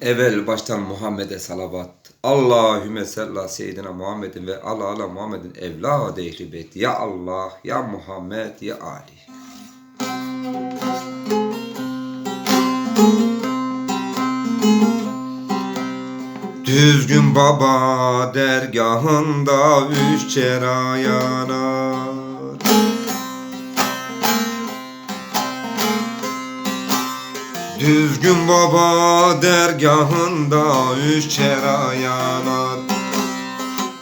Evvel baştan Muhammed'e salavat. Allahümme sella seyyidina Muhammedin ve ala ala Muhammedin evlâd ehli beyt. Ya Allah, ya Muhammed, ya Ali. Düzgün baba dergahında üç çera yanar. Düzgün baba dergahında üç çera yanar.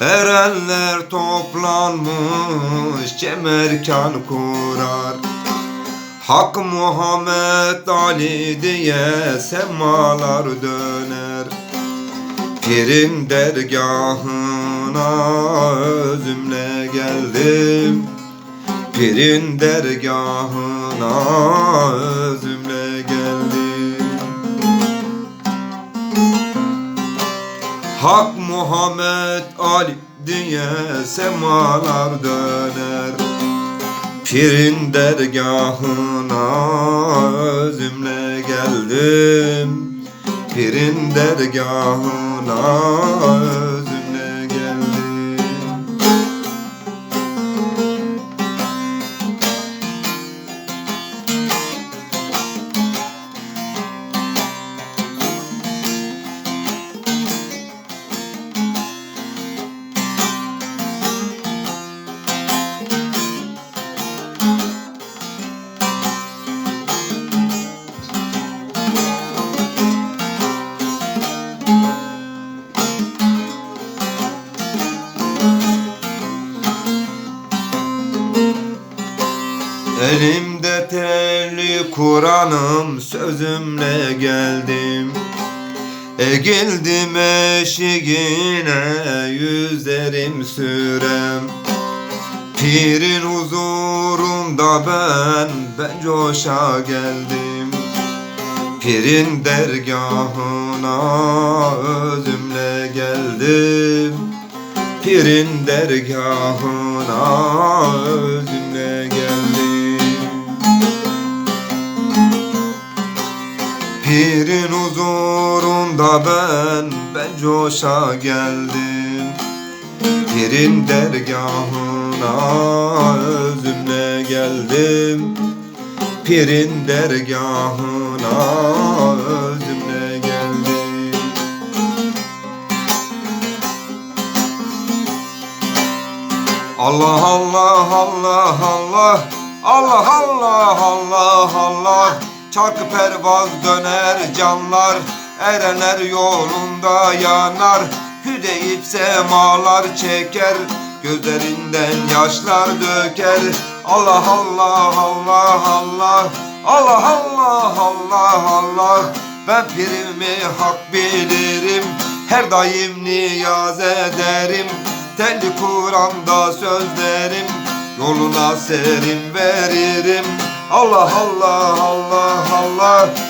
Erenler toplanmış cemerkan kurar. Hak Muhammed Ali diye semalar döner. Pirin dergahına özümle geldim. Pirin dergahına Hak Muhammed Ali diye semalar döner. Pirin dergahına özümle geldim. Pirin dergahına Elimde telli Kur'an'ım sözümle geldim. Egildim eşiğine yüzlerim sürem. Pirin huzurunda ben, ben coşa geldim. Pirin dergahına özümle geldim. Pirin dergahına özümle huzurunda ben, ben coşa geldim. Pirin dergahına özümle geldim. Pirin dergahına özümle geldim. Allah Allah Allah Allah. Allah Allah Allah Allah. Çarkı pervaz döner canlar Erenler yolunda yanar Hüdeyip semalar çeker. Gözlerinden yaşlar döker. Allah Allah Allah Allah Allah Allah Allah Allah. Ben pirimi hak bilirim Her daim niyaz ederim. Telli Kur'an'da sözlerim Yoluna serim veririm. Allah Allah Allah Allah